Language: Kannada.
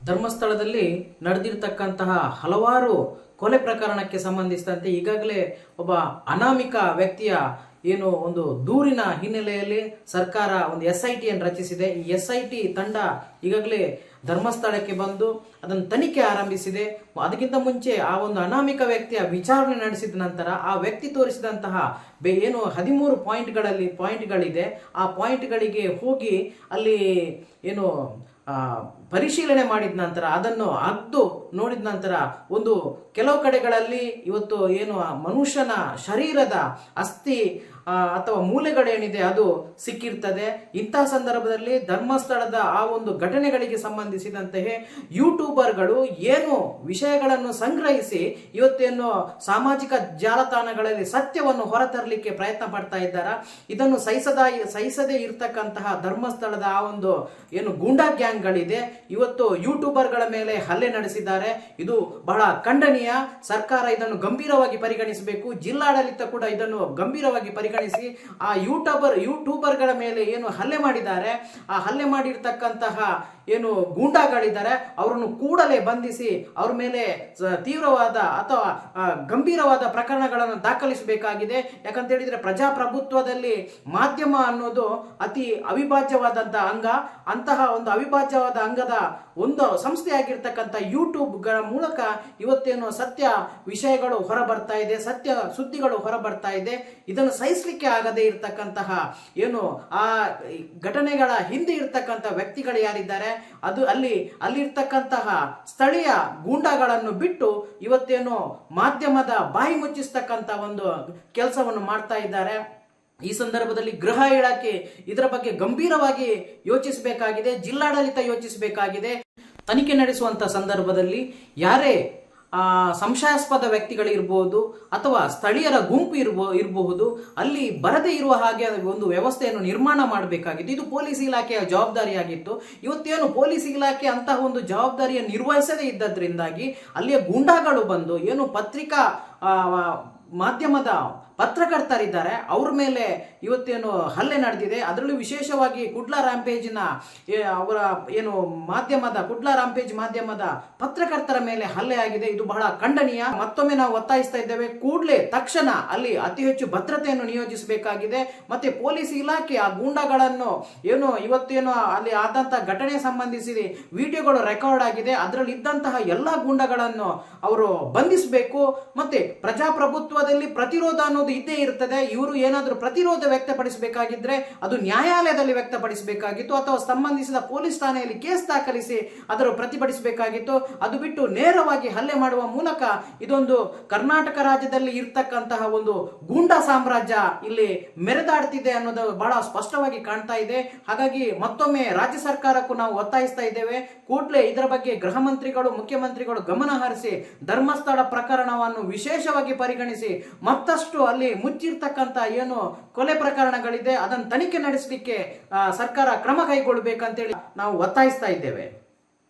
ಧರ್ಮಸ್ಥಳದಲ್ಲಿ ನಡೆದಿರ್ತಕ್ಕಂತಹ ಹಲವಾರು ಕೊಲೆ ಪ್ರಕರಣಕ್ಕೆ ಸಂಬಂಧಿಸಿದಂತೆ ಈಗಾಗಲೇ ಒಬ್ಬ ಅನಾಮಿಕ ವ್ಯಕ್ತಿಯ ಏನು ಒಂದು ದೂರಿನ ಹಿನ್ನೆಲೆಯಲ್ಲಿ ಸರ್ಕಾರ ಒಂದು ಎಸ್ ಐ ಟಿಯನ್ನು ರಚಿಸಿದೆ. ಈ ಎಸ್ ಐ ಟಿ ತಂಡ ಈಗಾಗಲೇ ಧರ್ಮಸ್ಥಳಕ್ಕೆ ಬಂದು ಅದನ್ನು ತನಿಖೆ ಆರಂಭಿಸಿದೆ. ಅದಕ್ಕಿಂತ ಮುಂಚೆ ಆ ಒಂದು ಅನಾಮಿಕ ವ್ಯಕ್ತಿಯ ವಿಚಾರಣೆ ನಡೆಸಿದ ನಂತರ ಆ ವ್ಯಕ್ತಿ ತೋರಿಸಿದಂತಹ ಬೆ ಏನು ಹದಿಮೂರು ಪಾಯಿಂಟ್ಗಳಲ್ಲಿ ಪಾಯಿಂಟ್ಗಳಿದೆ. ಆ ಪಾಯಿಂಟ್ಗಳಿಗೆ ಹೋಗಿ ಅಲ್ಲಿ ಏನು ಪರಿಶೀಲನೆ ಮಾಡಿದ ನಂತರ ಅದನ್ನು ಅದ್ದು ನೋಡಿದ ನಂತರ ಒಂದು ಕೆಲವು ಕಡೆಗಳಲ್ಲಿ ಇವತ್ತು ಏನು ಮನುಷ್ಯನ ಶರೀರದ ಅಸ್ಥಿ ಅಥವಾ ಮೂಲೆಗಳೇನಿದೆ ಅದು ಸಿಕ್ಕಿರ್ತದೆ. ಇಂತಹ ಸಂದರ್ಭದಲ್ಲಿ ಧರ್ಮಸ್ಥಳದ ಆ ಒಂದು ಘಟನೆಗಳಿಗೆ ಸಂಬಂಧಿಸಿದಂತೆಯೇ ಯೂಟ್ಯೂಬರ್ಗಳು ಏನು ವಿಷಯಗಳನ್ನು ಸಂಗ್ರಹಿಸಿ ಇವತ್ತೇನು ಸಾಮಾಜಿಕ ಜಾಲತಾಣಗಳಲ್ಲಿ ಸತ್ಯವನ್ನು ಹೊರತರಲಿಕ್ಕೆ ಪ್ರಯತ್ನ ಪಡ್ತಾ ಇದ್ದಾರ? ಇದನ್ನು ಸಹಿಸದ, ಸಹಿಸದೇ ಇರತಕ್ಕಂತಹ ಧರ್ಮಸ್ಥಳದ ಆ ಒಂದು ಏನು ಗೂಂಡಾ ಗ್ಯಾಂಗ್ಗಳಿದೆ. ಇವತ್ತು ಯೂಟ್ಯೂಬರ್ಗಳ ಮೇಲೆ ಹಲ್ಲೆ ನಡೆಸಿದ್ದಾರೆ. ಇದು ಬಹಳ ಖಂಡನೀಯ. ಸರ್ಕಾರ ಇದನ್ನು ಗಂಭೀರವಾಗಿ ಪರಿಗಣಿಸಬೇಕು. ಜಿಲ್ಲಾಡಳಿತ ಕೂಡ ಇದನ್ನು ಗಂಭೀರವಾಗಿ ಪರಿಗಣಿಸಿ ಆ ಯೂಟ್ಯೂಬರ್, ಯೂಟ್ಯೂಬರ್ಗಳ ಮೇಲೆ ಏನು ಹಲ್ಲೆ ಮಾಡಿದ್ದಾರೆ, ಆ ಹಲ್ಲೆ ಮಾಡಿರ್ತಕ್ಕಂತಹ ಏನು ಗೂಂಡಾಗಳಿದ್ದಾರೆ, ಅವರನ್ನು ಕೂಡಲೇ ಬಂಧಿಸಿ ಅವ್ರ ಮೇಲೆ ತೀವ್ರವಾದ ಅಥವಾ ಗಂಭೀರವಾದ ಪ್ರಕರಣಗಳನ್ನು ದಾಖಲಿಸಬೇಕಾಗಿದೆ. ಯಾಕಂತ ಹೇಳಿದರೆ ಪ್ರಜಾಪ್ರಭುತ್ವದಲ್ಲಿ ಮಾಧ್ಯಮ ಅನ್ನೋದು ಅತಿ ಅವಿಭಾಜ್ಯವಾದಂಥ ಅಂಗ. ಅಂತಹ ಒಂದು ಅವಿಭಾಜ್ಯವಾದ ಅಂಗದ ಒಂದು ಸಂಸ್ಥೆಯಾಗಿರ್ತಕ್ಕಂಥ ಯೂಟ್ಯೂಬ್ಗಳ ಮೂಲಕ ಇವತ್ತೇನು ಸತ್ಯ ವಿಷಯಗಳು ಹೊರಬರ್ತಾ ಇದೆ, ಸತ್ಯ ಸುದ್ದಿಗಳು ಹೊರಬರ್ತಾ ಇದೆ. ಇದನ್ನು ಸಹಿಸಲಿಕ್ಕೆ ಆಗದೆ ಇರತಕ್ಕಂತಹ ಏನು ಆ ಘಟನೆಗಳ ಹಿಂದೆ ಇರ್ತಕ್ಕಂಥ ವ್ಯಕ್ತಿಗಳು ಯಾರಿದ್ದಾರೆ? ಅದು ಅಲ್ಲಿ, ಅಲ್ಲಿರ್ತಕ್ಕಂತಹ ಸ್ಥಳೀಯ ಗೂಂಡಾಗಳನ್ನು ಬಿಟ್ಟು ಇವತ್ತೇನು ಮಾಧ್ಯಮದ ಬಾಯಿ ಮುಚ್ಚಿಸ್ತಕ್ಕಂಥ ಒಂದು ಕೆಲಸವನ್ನು ಮಾಡ್ತಾ ಇದ್ದಾರೆ. ಈ ಸಂದರ್ಭದಲ್ಲಿ ಗೃಹ ಇಲಾಖೆ ಇದರ ಬಗ್ಗೆ ಗಂಭೀರವಾಗಿ ಯೋಚಿಸಬೇಕಾಗಿದೆ, ಜಿಲ್ಲಾಡಳಿತ ಯೋಚಿಸಬೇಕಾಗಿದೆ. ತನಿಖೆ ನಡೆಸುವಂತ ಸಂದರ್ಭದಲ್ಲಿ ಯಾರೇ ಸಂಶಯಾಸ್ಪದ ವ್ಯಕ್ತಿಗಳಿರ್ಬೋದು ಅಥವಾ ಸ್ಥಳೀಯರ ಗುಂಪು ಇರ್ಬೋ, ಇರಬಹುದು. ಅಲ್ಲಿ ಬರದೇ ಇರುವ ಹಾಗೆ ಒಂದು ವ್ಯವಸ್ಥೆಯನ್ನು ನಿರ್ಮಾಣ ಮಾಡಬೇಕಾಗಿತ್ತು. ಇದು ಪೊಲೀಸ್ ಇಲಾಖೆಯ ಜವಾಬ್ದಾರಿಯಾಗಿತ್ತು. ಇವತ್ತೇನು ಪೊಲೀಸ್ ಇಲಾಖೆ ಅಂತಹ ಒಂದು ಜವಾಬ್ದಾರಿಯನ್ನು ನಿರ್ವಹಿಸದೇ ಇದ್ದದ್ರಿಂದಾಗಿ ಅಲ್ಲಿಯ ಗೂಂಡಾಗಳು ಬಂದು, ಏನು ಪತ್ರಿಕಾ ಮಾಧ್ಯಮದ ಪತ್ರಕರ್ತರಿದ್ದಾರೆ. ಅವ್ರ ಮೇಲೆ ಇವತ್ತೇನು ಹಲ್ಲೆ ನಡೆದಿದೆ. ಅದರಲ್ಲೂ ವಿಶೇಷವಾಗಿ ಕುಡ್ಲಾ ರಾಂಪೇಜಿನ ಅವರ ಏನು ಮಾಧ್ಯಮದ, ಕುಡ್ಲಾ ರಾಂಪೇಜ್ ಮಾಧ್ಯಮದ ಪತ್ರಕರ್ತರ ಮೇಲೆ ಹಲ್ಲೆ ಆಗಿದೆ. ಇದು ಬಹಳ ಖಂಡನೀಯ. ಮತ್ತೊಮ್ಮೆ ನಾವು ಒತ್ತಾಯಿಸ್ತಾ ಇದ್ದೇವೆ. ಕೂಡಲೇ ತಕ್ಷಣ ಅಲ್ಲಿ ಅತಿ ಹೆಚ್ಚು ಭದ್ರತೆಯನ್ನು ನಿಯೋಜಿಸಬೇಕಾಗಿದೆ. ಮತ್ತೆ ಪೊಲೀಸ್ ಇಲಾಖೆ ಆ ಗೂಂಡಾಗಳನ್ನು ಏನು ಇವತ್ತೇನು ಅಲ್ಲಿ ಆದಂತಹ ಘಟನೆ ಸಂಬಂಧಿಸಿ ವಿಡಿಯೋಗಳು ರೆಕಾರ್ಡ್ ಆಗಿದೆ. ಅದರಲ್ಲಿ ಇದ್ದಂತಹ ಎಲ್ಲ ಗೂಂಡಗಳನ್ನು ಅವರು ಬಂಧಿಸಬೇಕು. ಮತ್ತೆ ಪ್ರಜಾಪ್ರಭುತ್ವದಲ್ಲಿ ಪ್ರತಿರೋಧ ಅನ್ನೋದು ಇದ್ದೇ ಇರ್ತದೆ. ಇವರು ಏನಾದರೂ ಪ್ರತಿರೋಧ ವ್ಯಕ್ತಪಡಿಸಬೇಕಾಗಿದ್ರೆ ಅದು ನ್ಯಾಯಾಲಯದಲ್ಲಿ ವ್ಯಕ್ತಪಡಿಸಬೇಕಾಗಿತ್ತು, ಅಥವಾ ಸಂಬಂಧಿಸಿದ ಪೊಲೀಸ್ ಠಾಣೆಯಲ್ಲಿ ಕೇಸ್ ದಾಖಲಿಸಿ ಅದರ ಪ್ರತಿಭಟಿಸಬೇಕಾಗಿತ್ತು. ಅದು ಬಿಟ್ಟು ನೇರವಾಗಿ ಹಲ್ಲೆ ಮಾಡುವ ಮೂಲಕ ಇದೊಂದು ಕರ್ನಾಟಕ ರಾಜ್ಯದಲ್ಲಿ ಇರ್ತಕ್ಕಂತಹ ಒಂದು ಗೂಂಡಾ ಸಾಮ್ರಾಜ್ಯ ಇಲ್ಲಿ ಮೆರೆದಾಡ್ತಿದೆ ಅನ್ನೋದು ಬಹಳ ಸ್ಪಷ್ಟವಾಗಿ ಕಾಣ್ತಾ ಇದೆ. ಹಾಗಾಗಿ ಮತ್ತೊಮ್ಮೆ ರಾಜ್ಯ ಸರ್ಕಾರಕ್ಕೂ ನಾವು ಒತ್ತಾಯಿಸ್ತಾ ಇದ್ದೇವೆ. ಕೂಡಲೇ ಇದರ ಬಗ್ಗೆ ಗೃಹ ಮಂತ್ರಿಗಳು, ಮುಖ್ಯಮಂತ್ರಿಗಳು ಗಮನ ಹರಿಸಿ ಧರ್ಮಸ್ಥಳ ಪ್ರಕರಣವನ್ನು ವಿಶೇಷವಾಗಿ ಪರಿಗಣಿಸಿ ಮತ್ತಷ್ಟು ಅಲ್ಲಿ ಮುಚ್ಚಿರ್ತಕ್ಕಂಥ ಏನು ಕೊಲೆ ಪ್ರಕರಣಗಳಿದೆ ಅದನ್ನು ತನಿಖೆ ನಡೆಸಲಿಕ್ಕೆ ಸರ್ಕಾರ ಕ್ರಮ ಕೈಗೊಳ್ಳಬೇಕಂತೇಳಿ ನಾವು ಒತ್ತಾಯಿಸ್ತಾ ಇದ್ದೇವೆ.